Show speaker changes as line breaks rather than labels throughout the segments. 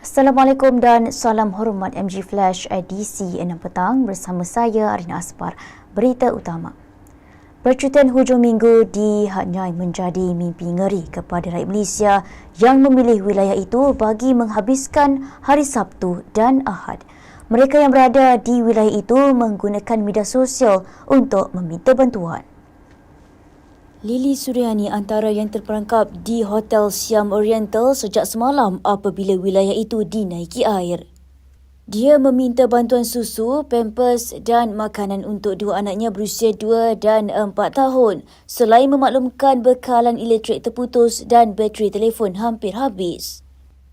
Assalamualaikum dan salam hormat MG Flash edisi 6 petang bersama saya Arina Aspar. Berita utama. Percutian hujung minggu di Hatnyai menjadi mimpi ngeri kepada rakyat Malaysia yang memilih wilayah itu bagi menghabiskan hari Sabtu dan Ahad. Mereka yang berada di wilayah itu menggunakan media sosial untuk meminta bantuan. Lili Suryani antara yang terperangkap di Hotel Siam Oriental sejak semalam apabila wilayah itu dinaiki air. Dia meminta bantuan susu, pampers dan makanan untuk dua anaknya berusia dua dan empat tahun selain memaklumkan bekalan elektrik terputus dan bateri telefon hampir habis.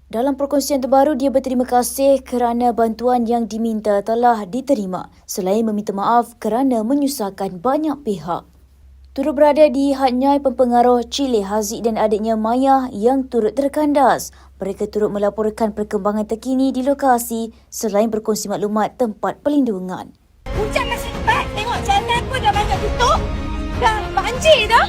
Dalam perkongsian terbaru, dia berterima kasih kerana bantuan yang diminta telah diterima selain meminta maaf kerana menyusahkan banyak pihak turut berada di Hatnyai pempengaruh Chile Haziq dan adiknya Maya yang turut terkandas. Mereka turut melaporkan perkembangan terkini di lokasi selain berkongsi maklumat tempat pelindungan.
Hujan masih lebat. Tengok jalan pun dah banyak tutup. Dah banjir dah.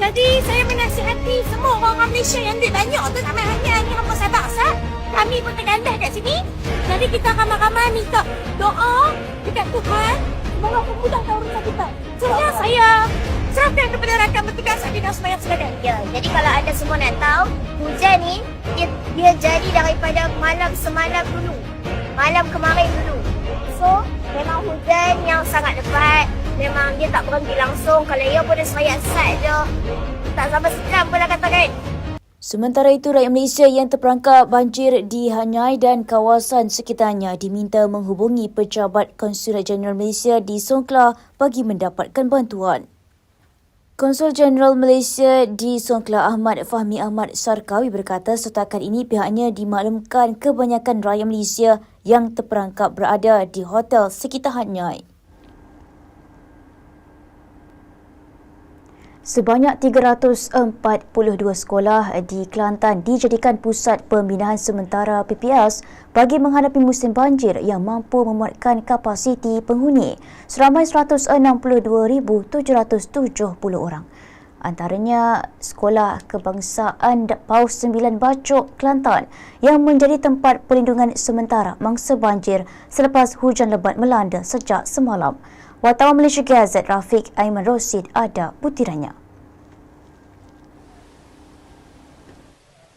Jadi saya menasihati semua orang Malaysia yang duduk banyak tu tak main hanya ni hampa sabar sah. Kami pun tergandah kat sini. Jadi kita ramai-ramai minta doa dekat Tuhan. Semoga memudahkan urusan kita. Sebenarnya saya serahkan kepada rakan bertugas Adina Semayang Seladan.
Ya, jadi kalau anda semua nak tahu, hujan ni dia, dia jadi daripada malam semalam dulu. Malam kemarin dulu. So, memang hujan yang sangat lebat. Memang dia tak berhenti langsung. Kalau ia pun dia serayak sat je. Tak sampai sejam pun lah katakan.
Sementara itu, rakyat Malaysia yang terperangkap banjir di Hanyai dan kawasan sekitarnya diminta menghubungi pejabat Konsulat Jeneral Malaysia di Songkla bagi mendapatkan bantuan. Konsul Jeneral Malaysia di Songkla Ahmad Fahmi Ahmad Sarkawi berkata setakat ini pihaknya dimaklumkan kebanyakan rakyat Malaysia yang terperangkap berada di hotel sekitar Hatnyai. Sebanyak 342 sekolah di Kelantan dijadikan pusat pembinaan sementara PPS bagi menghadapi musim banjir yang mampu memuatkan kapasiti penghuni seramai 162,770 orang. Antaranya Sekolah Kebangsaan Paus 9 Bacok, Kelantan yang menjadi tempat perlindungan sementara mangsa banjir selepas hujan lebat melanda sejak semalam. Wartawan Malaysia Gazette Rafiq Aiman Rosid ada butirannya.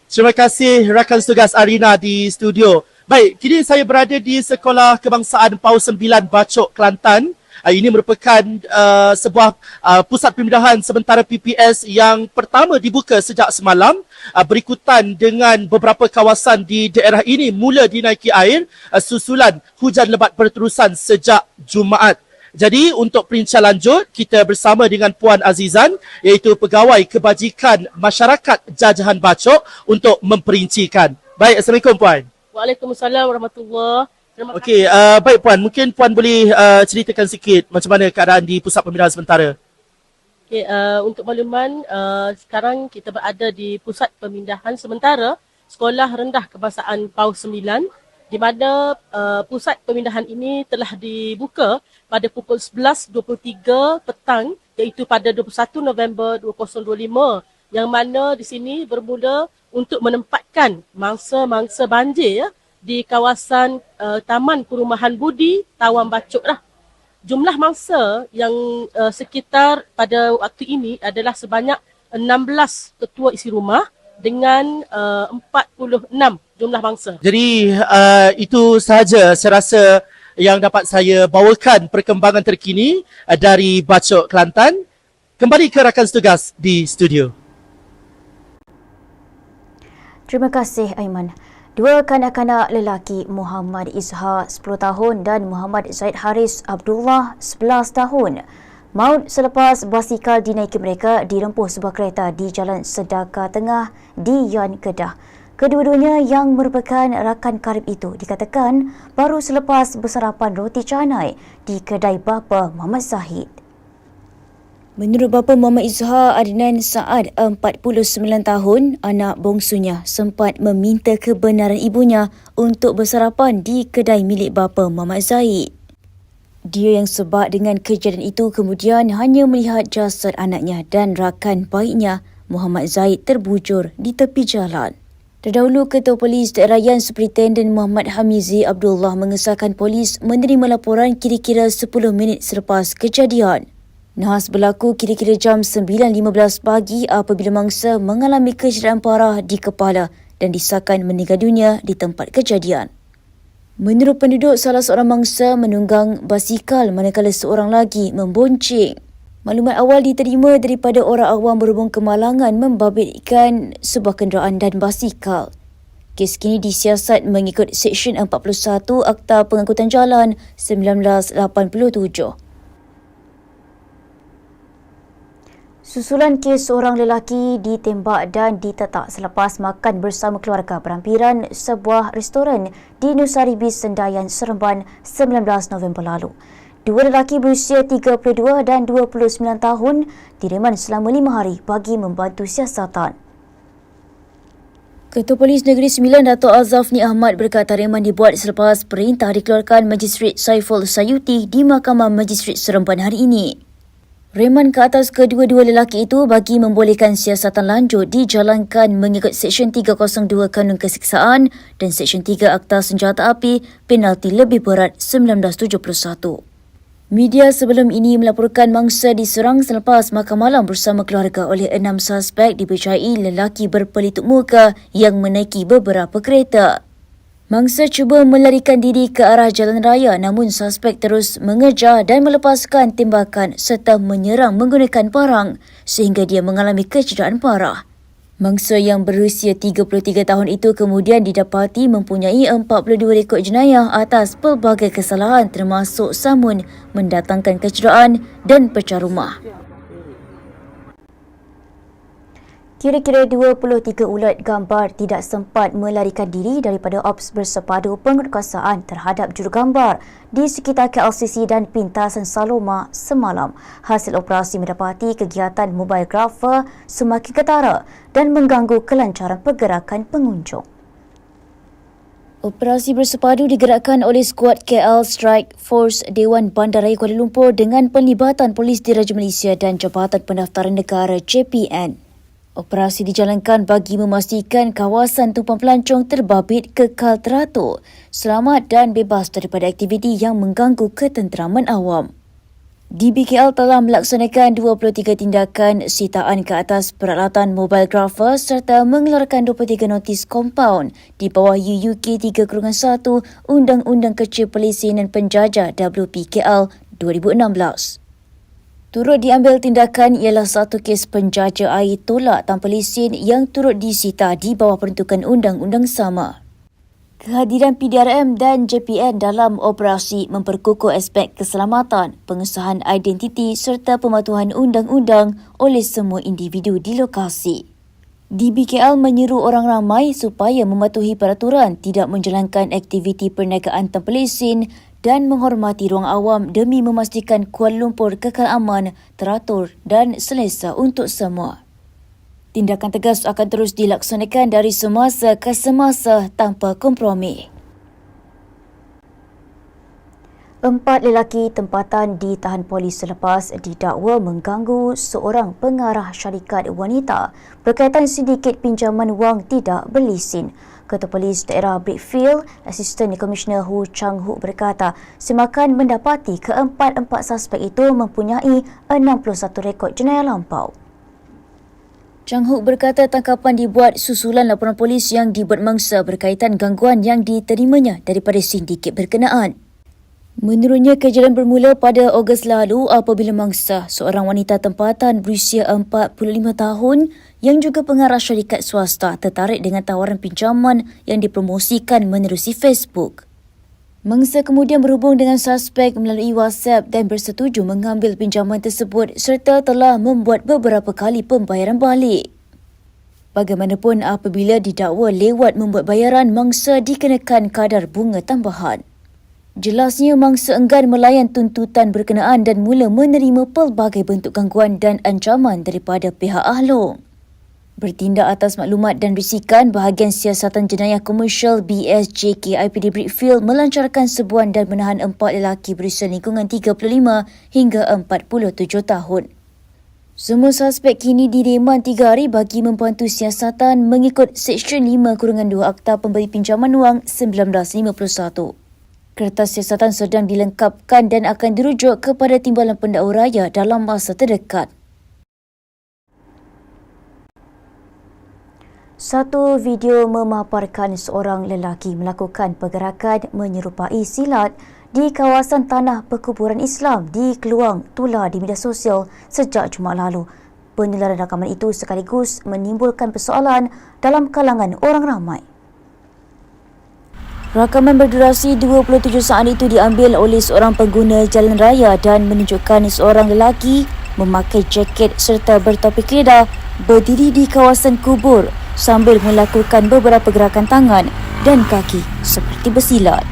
Terima kasih rakan tugas Arina di studio. Baik, kini saya berada di Sekolah Kebangsaan Paus 9 Bacok, Kelantan. Uh, ini merupakan uh, sebuah uh, pusat pemindahan sementara PPS yang pertama dibuka sejak semalam uh, berikutan dengan beberapa kawasan di daerah ini mula dinaiki air uh, susulan hujan lebat berterusan sejak Jumaat. Jadi untuk perincian lanjut, kita bersama dengan Puan Azizan iaitu Pegawai Kebajikan Masyarakat Jajahan Bacok untuk memperincikan. Baik, Assalamualaikum Puan.
Waalaikumsalam warahmatullahi Terima
Okey, uh, baik Puan, mungkin Puan boleh uh, ceritakan sikit macam mana keadaan di Pusat Pemindahan Sementara.
Okay, uh, untuk makluman, uh, sekarang kita berada di Pusat Pemindahan Sementara Sekolah Rendah Kebangsaan Paus 9 di mana uh, pusat pemindahan ini telah dibuka pada pukul 11.23 petang iaitu pada 21 November 2025 yang mana di sini bermula untuk menempatkan mangsa-mangsa banjir ya, di kawasan uh, Taman Perumahan Budi Tawan Bacok lah. Jumlah mangsa yang uh, sekitar pada waktu ini adalah sebanyak 16 ketua isi rumah dengan uh, 46 jumlah mangsa.
Jadi uh, itu sahaja saya rasa yang dapat saya bawakan perkembangan terkini uh, dari Bacok Kelantan. Kembali ke rakan setugas di studio.
Terima kasih Aiman. Dua kanak-kanak lelaki Muhammad Izhar 10 tahun dan Muhammad Zaid Haris Abdullah 11 tahun Maut selepas basikal dinaiki mereka dirempuh sebuah kereta di Jalan Sedaka Tengah di Yan Kedah. Kedua-duanya yang merupakan rakan karib itu dikatakan baru selepas bersarapan roti canai di kedai bapa Muhammad Zahid. Menurut bapa Muhammad Izhar Adnan Saad 49 tahun, anak bongsunya sempat meminta kebenaran ibunya untuk bersarapan di kedai milik bapa Muhammad Zahid. Dia yang sebab dengan kejadian itu kemudian hanya melihat jasad anaknya dan rakan baiknya Muhammad Zaid terbujur di tepi jalan. Terdahulu Ketua Polis Daerah Yan Superintendent Muhammad Hamizi Abdullah mengesahkan polis menerima laporan kira-kira 10 minit selepas kejadian. Nahas berlaku kira-kira jam 9.15 pagi apabila mangsa mengalami kecederaan parah di kepala dan disahkan meninggal dunia di tempat kejadian. Menurut penduduk, salah seorang mangsa menunggang basikal manakala seorang lagi membonceng. Maklumat awal diterima daripada orang awam berhubung kemalangan membabitkan sebuah kenderaan dan basikal. Kes kini disiasat mengikut Seksyen 41 Akta Pengangkutan Jalan 1987. Susulan kes seorang lelaki ditembak dan ditetak selepas makan bersama keluarga berampiran sebuah restoran di Nusaribi Sendayan, Seremban 19 November lalu. Dua lelaki berusia 32 dan 29 tahun direman selama lima hari bagi membantu siasatan. Ketua Polis Negeri Sembilan Dato' Azafni Ahmad berkata reman dibuat selepas perintah dikeluarkan Majistret Saiful Sayuti di Mahkamah Majistret Seremban hari ini. Reman ke atas kedua-dua lelaki itu bagi membolehkan siasatan lanjut dijalankan mengikut Seksyen 302 Kanun Kesiksaan dan Seksyen 3 Akta Senjata Api penalti lebih berat 1971. Media sebelum ini melaporkan mangsa diserang selepas makan malam bersama keluarga oleh enam suspek dipercayai lelaki berpelituk muka yang menaiki beberapa kereta. Mangsa cuba melarikan diri ke arah jalan raya namun suspek terus mengejar dan melepaskan tembakan serta menyerang menggunakan parang sehingga dia mengalami kecederaan parah. Mangsa yang berusia 33 tahun itu kemudian didapati mempunyai 42 rekod jenayah atas pelbagai kesalahan termasuk samun, mendatangkan kecederaan dan pecah rumah. Kira-kira 23 ulat gambar tidak sempat melarikan diri daripada ops bersepadu penguatkuasaan terhadap jurugambar di sekitar KLCC dan Pintasan Saloma semalam. Hasil operasi mendapati kegiatan mobile grapher semakin ketara dan mengganggu kelancaran pergerakan pengunjung. Operasi bersepadu digerakkan oleh skuad KL Strike Force Dewan Bandaraya Kuala Lumpur dengan penlibatan Polis Diraja Malaysia dan Jabatan Pendaftaran Negara JPN. Operasi dijalankan bagi memastikan kawasan tumpang pelancong terbabit kekal teratur, selamat dan bebas daripada aktiviti yang mengganggu ketenteraman awam. DBKL telah melaksanakan 23 tindakan sitaan ke atas peralatan mobile grapher serta mengeluarkan 23 notis kompaun di bawah UUK 3-1 Undang-Undang Kecil Pelisin dan Penjajah WPKL 2016. Turut diambil tindakan ialah satu kes penjaja air tolak tanpa lesen yang turut disita di bawah peruntukan undang-undang sama. Kehadiran PDRM dan JPN dalam operasi memperkukuh aspek keselamatan, pengesahan identiti serta pematuhan undang-undang oleh semua individu di lokasi. DBKL menyeru orang ramai supaya mematuhi peraturan tidak menjalankan aktiviti perniagaan tanpa lesen dan menghormati ruang awam demi memastikan Kuala Lumpur kekal aman, teratur dan selesa untuk semua. Tindakan tegas akan terus dilaksanakan dari semasa ke semasa tanpa kompromi. Empat lelaki tempatan ditahan polis selepas didakwa mengganggu seorang pengarah syarikat wanita berkaitan sindiket pinjaman wang tidak berlesen. Ketua Polis Daerah Brickfield, Asisten Komisioner Hu Chang Hu berkata, semakan mendapati keempat-empat suspek itu mempunyai 61 rekod jenayah lampau. Chang Hu berkata tangkapan dibuat susulan laporan polis yang dibuat mangsa berkaitan gangguan yang diterimanya daripada sindiket berkenaan. Menurutnya, kejadian bermula pada Ogos lalu apabila mangsa seorang wanita tempatan berusia 45 tahun yang juga pengarah syarikat swasta tertarik dengan tawaran pinjaman yang dipromosikan menerusi Facebook. Mangsa kemudian berhubung dengan suspek melalui WhatsApp dan bersetuju mengambil pinjaman tersebut serta telah membuat beberapa kali pembayaran balik. Bagaimanapun apabila didakwa lewat membuat bayaran, mangsa dikenakan kadar bunga tambahan. Jelasnya mangsa enggan melayan tuntutan berkenaan dan mula menerima pelbagai bentuk gangguan dan ancaman daripada pihak ahlong. Bertindak atas maklumat dan risikan, bahagian siasatan jenayah komersial BSJK IPD Brickfield melancarkan sebuah dan menahan empat lelaki berusia lingkungan 35 hingga 47 tahun.
Semua suspek kini direman 3 hari bagi membantu siasatan mengikut Seksyen 5 Kurungan 2 Akta Pemberi Pinjaman Wang 1951. Kertas siasatan sedang dilengkapkan dan akan dirujuk kepada Timbalan Pendakwa Raya dalam masa terdekat. Satu video memaparkan seorang lelaki melakukan pergerakan menyerupai silat di kawasan tanah perkuburan Islam di Keluang Tula di media sosial sejak Jumaat lalu. Penularan rakaman itu sekaligus menimbulkan persoalan dalam kalangan orang ramai. Rakaman berdurasi 27 saat itu diambil oleh seorang pengguna jalan raya dan menunjukkan seorang lelaki memakai jaket serta bertopi kedah berdiri di kawasan kubur sambil melakukan beberapa gerakan tangan dan kaki seperti bersilat.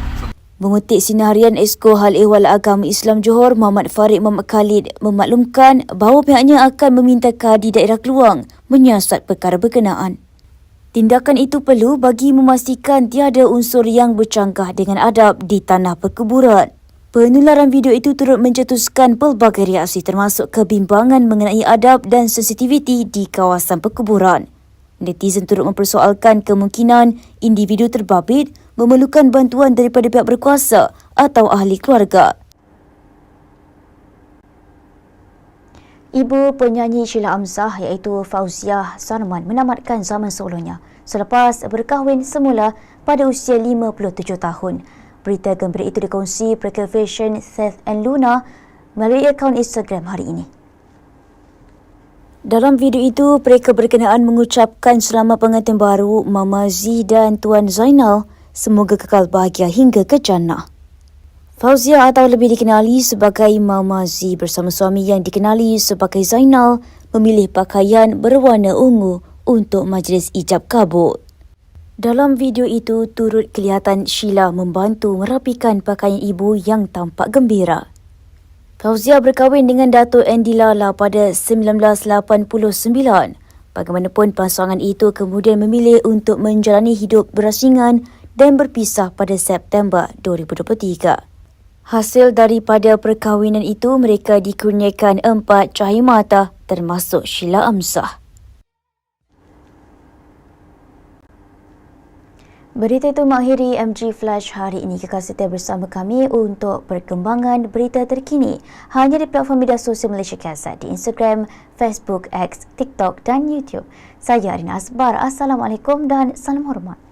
Mengutip sinarian Esko Hal Ehwal Agama Islam Johor Muhammad Farid Muhammad Khalid memaklumkan bahawa pihaknya akan meminta kadi daerah Keluang menyiasat perkara berkenaan. Tindakan itu perlu bagi memastikan tiada unsur yang bercanggah dengan adab di tanah perkuburan. Penularan video itu turut mencetuskan pelbagai reaksi termasuk kebimbangan mengenai adab dan sensitiviti di kawasan perkuburan. Netizen turut mempersoalkan kemungkinan individu terbabit memerlukan bantuan daripada pihak berkuasa atau ahli keluarga. Ibu penyanyi Sheila Amzah iaitu Fauziah Sarman menamatkan zaman solonya selepas berkahwin semula pada usia 57 tahun. Berita gembira itu dikongsi Preker Fashion Seth and Luna melalui akaun Instagram hari ini. Dalam video itu, mereka berkenaan mengucapkan selamat pengantin baru Mama Z dan Tuan Zainal semoga kekal bahagia hingga ke jannah. Fauzia atau lebih dikenali sebagai Mama Z bersama suami yang dikenali sebagai Zainal memilih pakaian berwarna ungu untuk majlis ijab kabul. Dalam video itu turut kelihatan Sheila membantu merapikan pakaian ibu yang tampak gembira. Fauzia berkahwin dengan Dato' Andy Lala pada 1989. Bagaimanapun pasangan itu kemudian memilih untuk menjalani hidup berasingan dan berpisah pada September 2023. Hasil daripada perkahwinan itu mereka dikurniakan empat cahaya mata termasuk Sheila Amsah. Berita itu mengakhiri MG Flash hari ini. Kekal setia bersama kami untuk perkembangan berita terkini hanya di platform media sosial Malaysia Kasat di Instagram, Facebook, X, TikTok dan YouTube. Saya Arina Asbar. Assalamualaikum dan salam hormat.